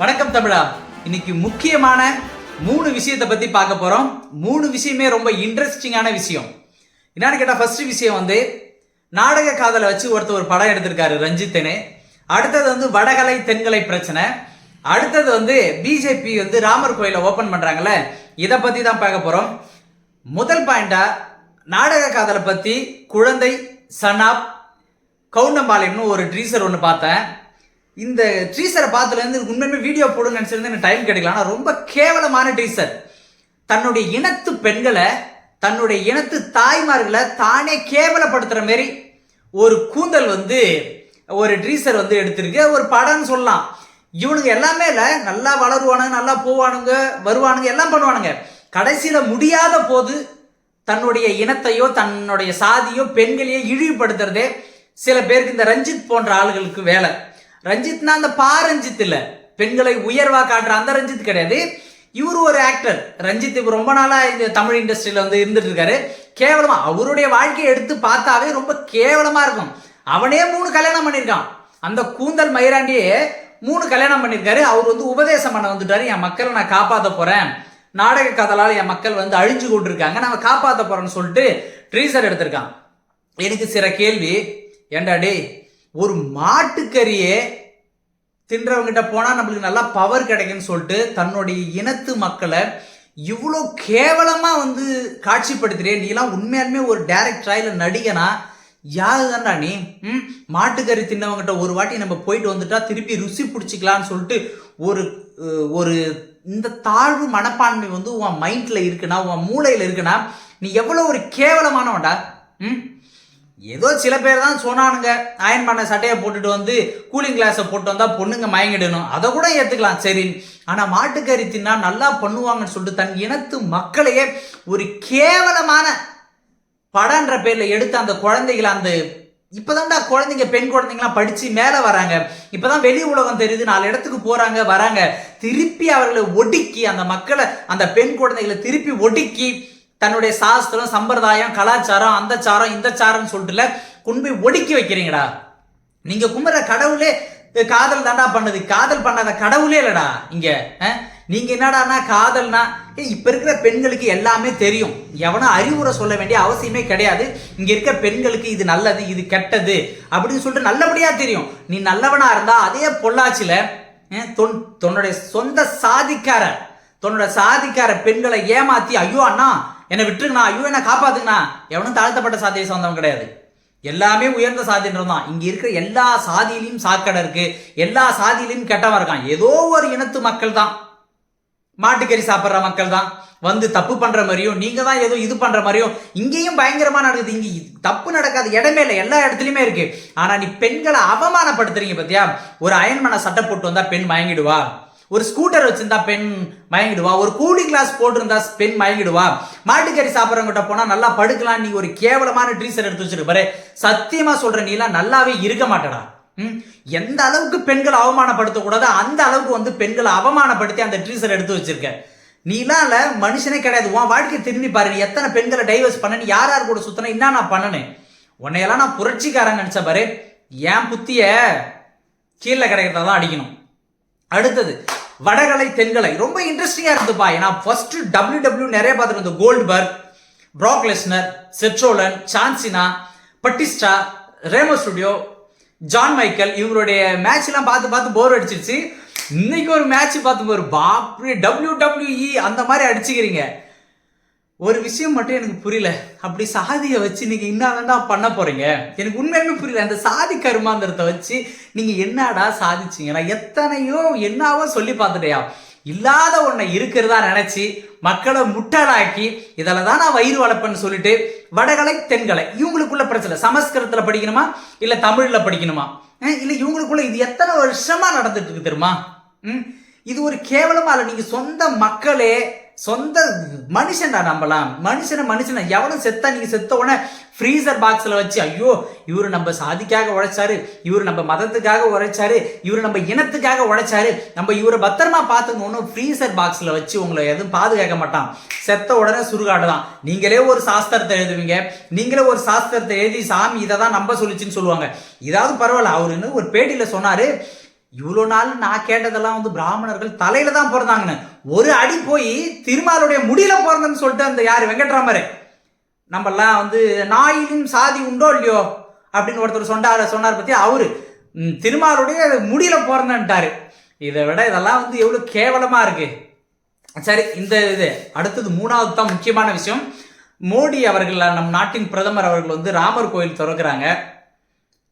வணக்கம் தமிழா. இன்னைக்கு முக்கியமான மூணு விஷயத்தை பத்தி பார்க்க போறோம். மூணு விஷயமே ரொம்ப இன்ட்ரெஸ்டிங்கான விஷயம். என்னன்னு கேட்டா ஃபர்ஸ்ட் விஷயம் வந்து நாடக காதலை வச்சு ஒருத்தர் ஒரு படம் எடுத்திருக்காரு ரஞ்சித்தனே அடுத்தது வந்து வடகலை தென்கலை பிரச்சனை. அடுத்தது வந்து பிஜேபி வந்து ராமர் கோயிலை ஓபன் பண்றாங்கல்ல இதை பத்தி தான் பார்க்க போறோம். முதல் பாயிண்டா நாடக காதலை பத்தி குழந்தை சனாப் கவுண்டம்பாளையம்னு ஒரு ட்ரீசர் ஒன்று பார்த்தேன். இந்த ட்ரீசரை பார்த்துலேருந்து உண்மையுமே வீடியோ போடுன்னு நினச்சிருந்து எனக்கு டைம் கிடைக்கல. ஆனால் ரொம்ப கேவலமான ட்ரீசர் தன்னுடைய இனத்து பெண்களை தன்னுடைய இனத்து தாய்மார்களை தானே கேவலப்படுத்துகிற மாரி ஒரு கூந்தல் வந்து ஒரு ட்ரீசர் வந்து எடுத்திருக்கு. ஒரு படம்னு சொல்லலாம். இவனுங்க எல்லாமே இல்லை. நல்லா வளருவானுங்க நல்லா போவானுங்க வருவானுங்க எல்லாம் பண்ணுவானுங்க. கடைசியில் முடியாத போது தன்னுடைய இனத்தையோ தன்னுடைய சாதியோ பெண்களையோ இழிவுபடுத்துறதே சில பேருக்கு இந்த ரஞ்சித் போன்ற ஆளுகளுக்கு வேலை. ரஞ்சித்னா அந்த பா ரஞ்சித் இல்ல பெண்களை உயர்வா காட்டுற அந்த ரஞ்சித் கிடையாது. இவர் ஒரு ஆக்டர் ரஞ்சித் இப்போ ரொம்ப நாளா இந்த தமிழ் இண்டஸ்ட்ரியில வந்து இருந்துட்டு இருக்காரு கேவலமா அவருடைய வாழ்க்கையை எடுத்து பார்த்தாவே ரொம்ப கேவலமா இருக்கும். அவனே மூணு கல்யாணம் பண்ணியிருக்கான். அந்த கூந்தல் மயிராண்டியே மூணு கல்யாணம் பண்ணியிருக்காரு. அவர் வந்து உபதேசம் பண்ண வந்துட்டாரு. என் மக்களை நான் காப்பாற்ற போறேன். நாடக கதலால் என் மக்கள் வந்து அழிஞ்சு கொண்டிருக்காங்க. நான் காப்பாற்ற போகிறேன்னு சொல்லிட்டு ட்ரீசர் எடுத்திருக்கான். எனக்கு சில கேள்வி. ஏண்டா டேய் ஒரு மாட்டுக்கறியே தின்றவங்கிட்ட போனால் நம்மளுக்கு நல்லா பவர் கிடைக்குன்னு சொல்லிட்டு தன்னுடைய இனத்து மக்களை இவ்வளோ கேவலமாக வந்து காட்சிப்படுத்துறியே நீலாம் உண்மையாலுமே ஒரு டேரக்டரா இல்லை நடிகனா யாரு தான்டா நீ? ம்? மாட்டுக்கறி தின்னவங்கிட்ட ஒரு வாட்டி நம்ம போயிட்டு வந்துட்டா திருப்பி ருசி பிடிச்சிக்கலான்னு சொல்லிட்டு ஒரு ஒரு இந்த தாழ்வு மனப்பான்மை வந்து உன் மைண்டில் இருக்குன்னா உன் மூளையில் இருக்குன்னா நீ எவ்வளோ ஒரு கேவலமானவன்டா? ம்? ஏதோ சில பேர் தான் சொன்னானுங்க. அயன் பண்ண சட்டையை போட்டுட்டு வந்து கூலிங் கிளாஸை போட்டு வந்தால் பொண்ணுங்க மயங்கிடணும். அதை கூட ஏற்றுக்கலாம் சரி. ஆனால் மாட்டுக்கறி தின்னா நல்லா பண்ணுவாங்கன்னு சொல்லிட்டு தன் இனத்து மக்களையே ஒரு கேவலமான படன்ற பேரில் எடுத்து அந்த குழந்தைகளை அந்த இப்போதான்டா குழந்தைங்க பெண் குழந்தைங்களாம் படித்து மேலே வராங்க. இப்போதான் வெளி உலகம் தெரியுது. நாலு இடத்துக்கு போகிறாங்க வராங்க. திருப்பி அவர்களை ஒடுக்கி அந்த மக்களை அந்த பெண் குழந்தைகளை திருப்பி ஒடுக்கி தன்னுடைய சாஸ்திரம் சம்பிரதாயம் கலாச்சாரம் அந்த சாரம் இந்த சாரம்னு சொல்லிட்டுல கொண்டு போய் ஒடுக்கி வைக்கிறீங்கடா. நீங்க கும்பிட்ற கடவுளே காதல் தாண்டா பண்ணுது. காதல் பண்ணாத கடவுளே இல்லடா இங்க. நீங்க என்னடானா காதல்னா இப்ப இருக்கிற பெண்களுக்கு எல்லாமே தெரியும். எவனும் அறிவுரை சொல்ல வேண்டிய அவசியமே கிடையாது. இங்க இருக்க பெண்களுக்கு இது நல்லது இது கெட்டது அப்படின்னு சொல்லிட்டு நல்லபடியா தெரியும். நீ நல்லவனா இருந்தா அதே பொள்ளாச்சியில தொன் தன்னுடைய சொந்த சாதிக்கார தன்னோட சாதிக்கார பெண்களை ஏமாத்தி ஐயோ அண்ணா என்னை விட்டுருங்கண்ணா ஐயோ என்ன காப்பாத்துங்கண்ணா. எவனும் தாழ்த்தப்பட்ட சாதியை சொந்தவன் கிடையாது. எல்லாமே உயர்ந்த சாதின்றது தான் இங்க இருக்கிற எல்லா சாதியிலையும் சாக்கடை இருக்கு. எல்லா சாதியிலையும் கெட்டவன் இருக்கான். ஏதோ ஒரு இனத்து மக்கள் தான் மாட்டுக்கறி சாப்பிட்ற மக்கள் தான் வந்து தப்பு பண்ற மாதிரியும் நீங்க தான் ஏதோ இது பண்ற மாதிரியும் இங்கேயும் பயங்கரமா நடக்குது. இங்க தப்பு நடக்காத இடமே இல்லை. எல்லா இடத்துலயுமே இருக்கு. ஆனா நீ பெண்களை அவமானப்படுத்துறீங்க பத்தியா? ஒரு அயன்மன சட்டை போட்டு வந்தா பெண் மயங்கிடுவா. ஒரு ஸ்கூட்டர் வச்சிருந்தா பெண் மயங்கிடுவா. ஒரு கூலிங் கிளாஸ் போட்டிருந்தா பெண் மயங்கிடுவா. மாட்டுக்கறி சாப்பிட்றவங்கிட்ட போனா நல்லா படுக்கலாம். நீ ஒரு கேவலமான ட்ரீசர் எடுத்து வச்சிருப்பாரு சத்தியமா சொல்ற நீலாம் நல்லாவே இருக்க மாட்டடா. ம்? எந்த அளவுக்கு பெண்களை அவமானப்படுத்தக்கூடாதோ அந்த அளவுக்கு வந்து பெண்களை அவமானப்படுத்தி அந்த ட்ரீசர் எடுத்து வச்சிருக்க. நீலாம் மனுஷனே கிடையாது. உன் வாழ்க்கையை திரும்பி பாரு. நீ எத்தனை பெண்களை டைவர்ஸ் பண்ண நீ யார் யார் கூட சுத்தின என்ன நான் பண்ணனேன் உன்னையெல்லாம் நான் புரட்சிக்காரன் நினைச்ச பாரு. என் புத்திய கீழே கிடைக்கிறதா தான் அடிக்கணும். அடுத்தது வடகலை தென்கலை. ரொம்ப இன்ட்ரெஸ்டிங்கா இருந்துப்பா ஏன்னா ஃபர்ஸ்ட் டபிள்யூ டபிள்யூ நிறைய பார்த்துருந்தோம் Goldberg Brock Lesnar Seth Rollins John Cena Batista Rey Mysterio John Michael இவங்களுடைய மேட்ச் எல்லாம் பார்த்து பார்த்து போர் அடிச்சிருச்சு. இன்னைக்கு ஒரு மேட்ச் பார்த்து போர் பாப்ரே டபிள்யூ டபிள்யூஇ அந்த மாதிரி அடிச்சுக்கிறீங்க. ஒரு விஷயம் மட்டும் எனக்கு புரியல. அப்படி சாதியை வச்சு நீங்க என்னடா பண்ண போறீங்க? எனக்கு உண்மையுமே புரியல. அந்த சாதி கருமாந்திரத்தை வச்சு நீங்க என்னடா சாதிச்சீங்க? நான் எத்தனையோ என்னவோ சொல்லி பார்த்துட்டேயா? இல்லாத ஒன்றை இருக்கிறதா நினைச்சு மக்களை முட்டாளாக்கி இதில் தான் நான் வயிறு வளர்ப்பேன்னு சொல்லிட்டு வடகலை தென்கலை இவங்களுக்குள்ள பிரச்சனை. சமஸ்கிருதத்தில் படிக்கணுமா? இல்லை தமிழில் படிக்கணுமா? இல்லை இவங்களுக்குள்ள இது எத்தனை வருஷமா நடந்துட்டு இருக்கு தெரியுமா? ம்? இது ஒரு கேவலமா இல்லை. நீங்கள் சொந்த மக்களே சொந்த மனுஷன்டா நம்பலாம் மனுஷனை மனுஷனை எவனும் செத்தா நீங்க செத்த உடனே ஃப்ரீசர் பாக்ஸில் வச்சு ஐயோ இவர் நம்ம சாதிக்காக உழைச்சாரு இவர் நம்ம மதத்துக்காக உழைச்சாரு இவர் நம்ம இனத்துக்காக உழைச்சாரு நம்ம இவரை பத்திரமா பார்த்துக்கணும் ஃப்ரீசர் பாக்ஸில் வச்சு உங்களை எதுவும் பாதுகாக்க மாட்டான். செத்த உடனே சுருகாடு தான் நீங்களே ஒரு சாஸ்திரத்தை எழுதுவீங்க. நீங்களே ஒரு சாஸ்திரத்தை எழுதி சாமி இதை தான் நம்ப சொல்லிச்சுன்னு சொல்லுவாங்க. இதாவது பரவாயில்ல அவர் இன்னும் ஒரு பேட்டியில் சொன்னாரு இவ்வளோ நாள் நான் கேட்டதெல்லாம் வந்து பிராமணர்கள் தலையில தான் பிறந்தாங்கன்னு. ஒரு அடி போய் திருமாலுடைய முடியில பிறந்தன்னு சொல்லிட்டு அந்த யார்? வெங்கட்ராமரு. நம்மெல்லாம் வந்து நாயிலும் சாதி உண்டோ இல்லையோ? அப்படின்னு ஒருத்தர் சொன்னார் சொன்னார் பற்றி அவரு. திருமாலுடைய முடியில பிறந்தன்ட்டாரு. இதை விட இதெல்லாம் வந்து எவ்வளோ கேவலமாக இருக்கு. சரி இந்த இது. அடுத்தது மூணாவது தான் முக்கியமான விஷயம். மோடி அவர்கள் நம் நாட்டின் பிரதமர் அவர்கள் வந்து ராமர் கோயில் திறக்கிறாங்க.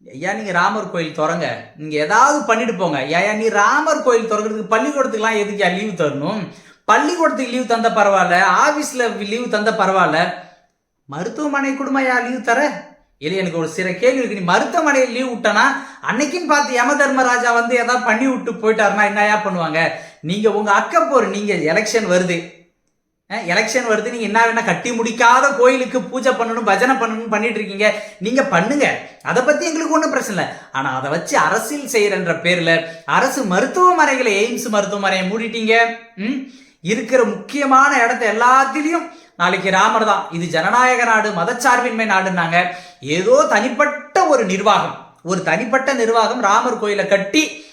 ஐயா நீங்கள் ராமர் கோயில் திறங்க. நீங்கள் ஏதாவது பண்ணிட்டு போங்க. ஐயா நீ ராமர் கோயில் திறக்கிறதுக்கு பள்ளிக்கூடத்துக்குலாம் எதுக்கு லீவு தரணும்? பள்ளிக்கூடத்துக்கு லீவு தந்த பரவாயில்ல. ஆஃபீஸில் லீவு தந்த பரவாயில்ல. மருத்துவமனை குடும்பம் ஐயா லீவு தர? இல்லை எனக்கு ஒரு சில கேள்வி இருக்கு. நீ மருத்துவமனையில் லீவ் விட்டனா அன்னைக்குன்னு பார்த்து யம தர்மராஜா வந்து ஏதாவது பண்ணி விட்டு போயிட்டாருன்னா என்னயா பண்ணுவாங்க? நீங்க உங்க அக்கப்போர் நீங்கள் எலெக்ஷன் வருது. எலெக்ஷன் வருது நீங்க என்ன வேணா கட்டி முடிக்காத கோயிலுக்கு பூஜை பண்ணணும் பஜனை பண்ணணும் பண்ணிட்டு இருக்கீங்க. நீங்க பண்ணுங்க. அதை பத்தி எங்களுக்கு ஒன்றும் பிரச்சனை இல்லை. ஆனா அதை வச்சு அரசியல் செய்யறன்ற பேர்ல அரசு மருத்துவமனைகளை எய்ம்ஸ் மருத்துவமனையை மூடிட்டீங்க. ம்? இருக்கிற முக்கியமான இடத்த எல்லாத்திலையும் நாளைக்கு ராமர் தான். இது ஜனநாயக நாடு மதச்சார்பின்மை நாடுன்னாங்க. ஏதோ தனிப்பட்ட ஒரு நிர்வாகம். ஒரு தனிப்பட்ட நிர்வாகம் ராமர் கோயிலை கட்டி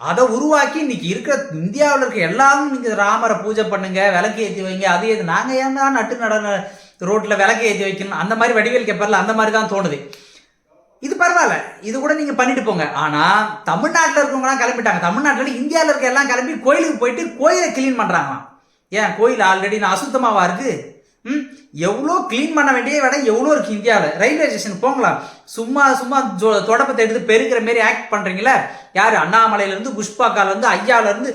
அதை உருவாக்கி இன்னைக்கு இருக்கிற இந்தியாவில் இருக்க எல்லாரும் நீங்கள் ராமரை பூஜை பண்ணுங்க விளக்கு ஏற்றி வைங்க அது எது ஏன் ஏன்னா நட்டு நட ரோட்டில் விளக்கு ஏற்றி வைக்கணும்? அந்த மாதிரி வடிவேல் கேப்பரில் அந்த மாதிரி தான் தோணுது. இது பரவாயில்ல. இது கூட நீங்கள் பண்ணிட்டு போங்க. ஆனால் தமிழ்நாட்டில் இருக்கவங்கலாம் கிளம்பிட்டாங்க. தமிழ்நாட்டில் இந்தியாவில் இருக்க எல்லாம் கிளம்பி கோயிலுக்கு போயிட்டு கோயிலை கிளீன் பண்ணுறாங்களாம் ஏன்? கோயில் ஆல்ரெடி நான் அசுத்தமாவா இருக்குது ம்? எவ்வளோ க்ளீன் பண்ண வேண்டிய இடம் எவ்வளோ இருக்குது இந்தியாவில்? ரயில்வே ஸ்டேஷன் போங்களா? சும்மா சும்மா ஜோ- தொடப்பத்தை எடுத்து பெருக்கிற மாரி ஆக்ட் பண்ணுறீங்களா யார்? அண்ணாமலையிலேருந்து புஷ்பாக்காலேருந்து ஐயாவிலேருந்து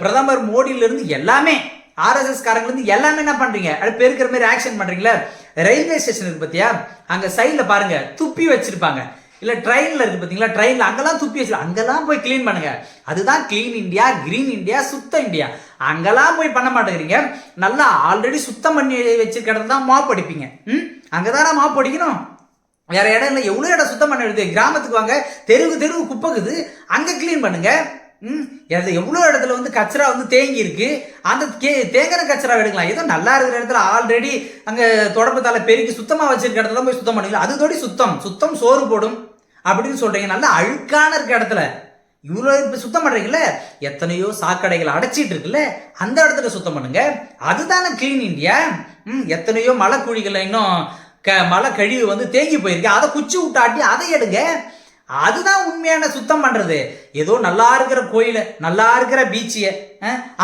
பிரதமர் மோடியிலேருந்து எல்லாமே ஆர்எஸ்எஸ் காரங்கலேருந்து எல்லாமே என்ன பண்ணுறீங்க அது பெருக்கிற மாதிரி ஆக்ஷன் பண்ணுறீங்களா ரயில்வே ஸ்டேஷன் இருக்கு பார்த்தியா அங்கே சைடில் பாருங்கள் துப்பி வச்சுருப்பாங்க. இல்லை ட்ரெயினில் இருக்குது பார்த்தீங்களா ட்ரெயினில் அங்கெல்லாம் துப்பி வச்சு அங்கெல்லாம் போய் க்ளீன் பண்ணுங்கள் அதுதான் க்ளீன் இந்தியா க்ரீன் இந்தியா சுத்த இந்தியா அங்கெல்லாம் போய் பண்ண மாட்டேங்கிறீங்க. நல்லா ஆல்ரெடி சுத்தம் பண்ணி வச்சிருக்க இடத்துல தான் மாப் அடிப்பீங்க. ம்? அங்கே தானே மாப் அடிக்கணும். வேற இடம் இல்லை எவ்வளோ இடம் சுத்தம் பண்ண எடுத்து கிராமத்துக்கு வாங்க தெருவு தெருவு குப்பைக்குது. அங்கே க்ளீன் பண்ணுங்க. ம்? எவ்வளோ இடத்துல வந்து கச்சரா வந்து தேங்கி இருக்கு? அந்த கே தேங்கிற கச்சரா எடுக்கலாம். ஏதோ நல்லா இருக்கிற இடத்துல ஆல்ரெடி அங்கே தொடப்பத்தால பெருக்கி சுத்தமாக வச்சிருக்க இடத்துல போய் சுத்தம் பண்ணிக்கலாம் அதுதோடி சுத்தம். சுத்தம் சோறு போடும். அப்படின்னு சொல்றீங்க. நல்லா அழுக்கான இருக்க இடத்துல. இவ்வளோ இப்போ சுத்தம் பண்ணுறீங்கல்ல எத்தனையோ சாக்கடைகளை அடைச்சிட்டு இருக்குல்ல? அந்த இடத்துல சுத்தம் பண்ணுங்க. அதுதானே க்ளீன் இந்தியா ம் எத்தனையோ மலை குழிகள் இன்னும் க மலை கழிவு வந்து தேங்கி போயிருக்கு. அதை குச்சி விட்டாட்டி அதை எடுங்க. அதுதான் உண்மையான சுத்தம் பண்ணுறது ஏதோ நல்லா இருக்கிற கோயிலை நல்லா இருக்கிற பீச்சியை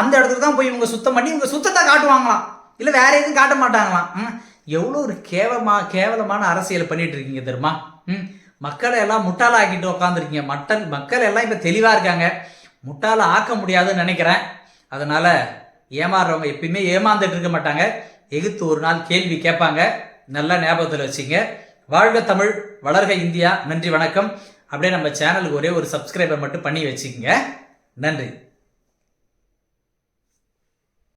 அந்த இடத்துக்கு தான் போய் இவங்க சுத்தம் பண்ணி இவங்க சுத்தத்தை காட்டுவாங்களாம். இல்லை வேற எதுவும் காட்ட மாட்டாங்களாம். ம், எவ்வளோ ஒரு கேவலமா கேவலமான அரசியல் பண்ணிட்டு இருக்கீங்க தெரியுமா? ம் மக்களை எல்லாம் முட்டாளாக்கிட்டு உட்காந்துருக்கீங்க மட்டன் மக்கள் எல்லாம் இப்போ தெளிவாக இருக்காங்க. முட்டாள ஆக்க முடியாதுன்னு நினைக்கிறேன். அதனால ஏமாறுறவங்க எப்பயுமே ஏமாந்துட்டு இருக்க மாட்டாங்க. எகுத்து ஒரு நாள் கேள்வி கேட்பாங்க. நல்லா ஞாபகத்தில் வச்சுங்க. வாழ்க தமிழ் வளர்க இந்தியா. நன்றி வணக்கம். அப்படியே நம்ம சேனலுக்கு ஒரே ஒரு சப்ஸ்கிரைபர் மட்டும் பண்ணி வச்சுக்கோங்க. நன்றி.